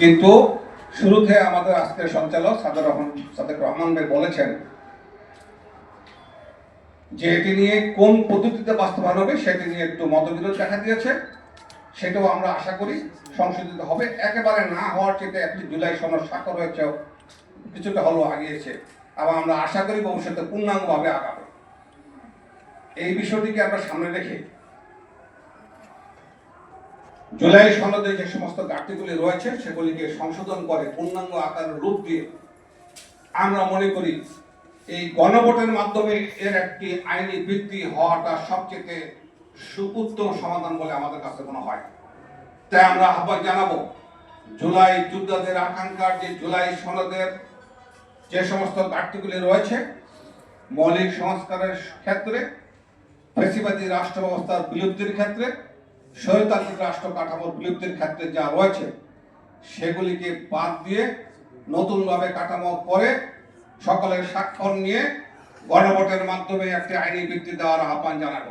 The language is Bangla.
কিন্তু শুরুতে আমাদের আজকের সঞ্চালক সাদর রহমান, সাদেক রহমান ভাই বলেছেন যে এটি নিয়ে কোন পদ্ধতিতে বাস্তবায়ন হবে সেটি নিয়ে একটু মতবিরোধ দেখা দিয়েছে। সেটাও আমরা আশা করি সংশোধিত হবে। একেবারে না হওয়ার চেয়ে একটি জুলাই সনদ স্বাক্ষর হয়েছে, কিছুটা হলেও আগিয়েছে। আবার আমরা আশা করি ভবিষ্যতে পূর্ণাঙ্গভাবে আগাবে। এই বিষয়টিকে আমরা সামনে রেখে জুলাই সনদে যে সমস্ত ঘাটতিগুলি রয়েছে, সেগুলিকে সংশোধন করে পূর্ণাঙ্গ আকার রূপ দিয়ে আমরা মনে করি এই গণভোটের মাধ্যমে এর একটি আইনি ভিত্তি হওয়াটা সবচেয়ে সুউত্তম সমাধান বলে আমাদের কাছে মনে হয়। তাই আমরা আহ্বান জানাব, জুলাই যোদ্ধাদের আকাঙ্ক্ষার যে জুলাই সনদের যে সমস্ত ঘাটতিগুলি রয়েছে, মৌলিক সংস্কারের ক্ষেত্রে, ফেসিবাদী রাষ্ট্র ব্যবস্থার বিলুপ্তির ক্ষেত্রে স্বৈরতান্ত্রিক রাষ্ট্র কাঠামোর বিলুপ্তির ক্ষেত্রে যা রয়েছে, সেগুলিকে বাদ দিয়ে নতুনভাবে কাঠামো করে সকলের স্বাক্ষর নিয়ে গণভোটের মাধ্যমে একটি আইনি ভিত্তি দেওয়ার আহ্বান জানাব।